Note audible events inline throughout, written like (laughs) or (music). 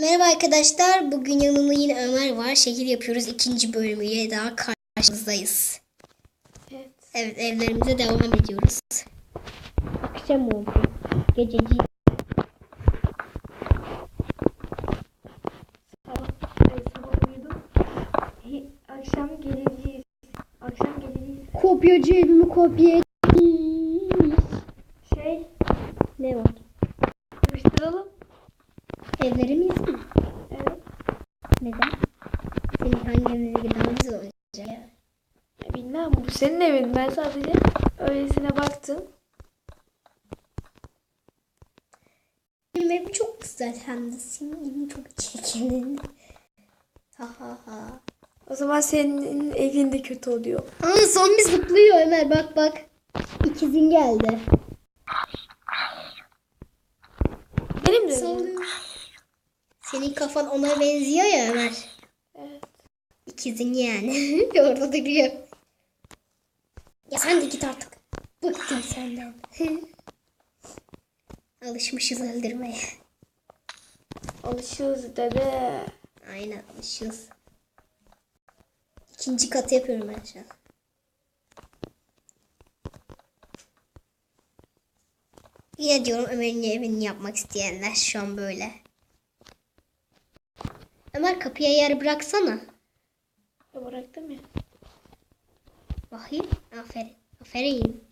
Merhaba arkadaşlar. Bugün yanımda yine Ömer var. Şekil yapıyoruz. ikinci bölümüyle daha karşınızdayız. Evet. Evet evlerimize devam ediyoruz. Akşam oldu. Gececi. Sabah, uyudum. Akşam geleceğiz. Akşam geleceğiz. Kopyacı evimi kopya Şey, Ne var? Yapıştıralım. Evlerimiz mi? Evet. Neden? Senin hangimize daha güzel olacak ya? Bilmem bu senin evin. Ben sadece öylesine baktım. Benim evim çok güzel hem de senin evin çok çirkin. Ha ha ha. O zaman senin evin de kötü oluyor. Aa zombi zıplıyor Ömer bak bak. İkizin geldi. Benim de evim. Senin kafan ona benziyor ya Ömer. Evet. İkizin yani. (laughs) Orada duruyor. Ya sen de git artık. Bıktım senden. (laughs) Alışmışız öldürmeye. Alışıyoruz dede. Aynen alışıyoruz. İkinci katı yapıyorum ben şu an. Yine diyorum Ömer'in evini yapmak isteyenler şu an böyle. Ömer kapıya yer bıraksana. Ya bıraktım ya. Bakayım. Aferin. Aferin.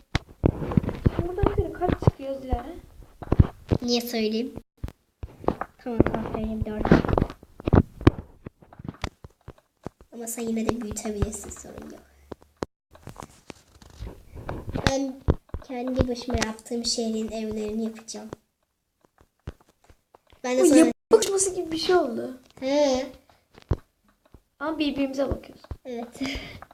Buradan bir kaç çıkıyor Dilara? Niye söyleyeyim? Tamam aferin dört. Ama sen yine de büyütebilirsin sorun yok. Ben kendi başıma yaptığım şehrin evlerini yapacağım. Ben de sana... uçması gibi bir şey oldu. He, Ama birbirimize bakıyoruz. evet. (laughs)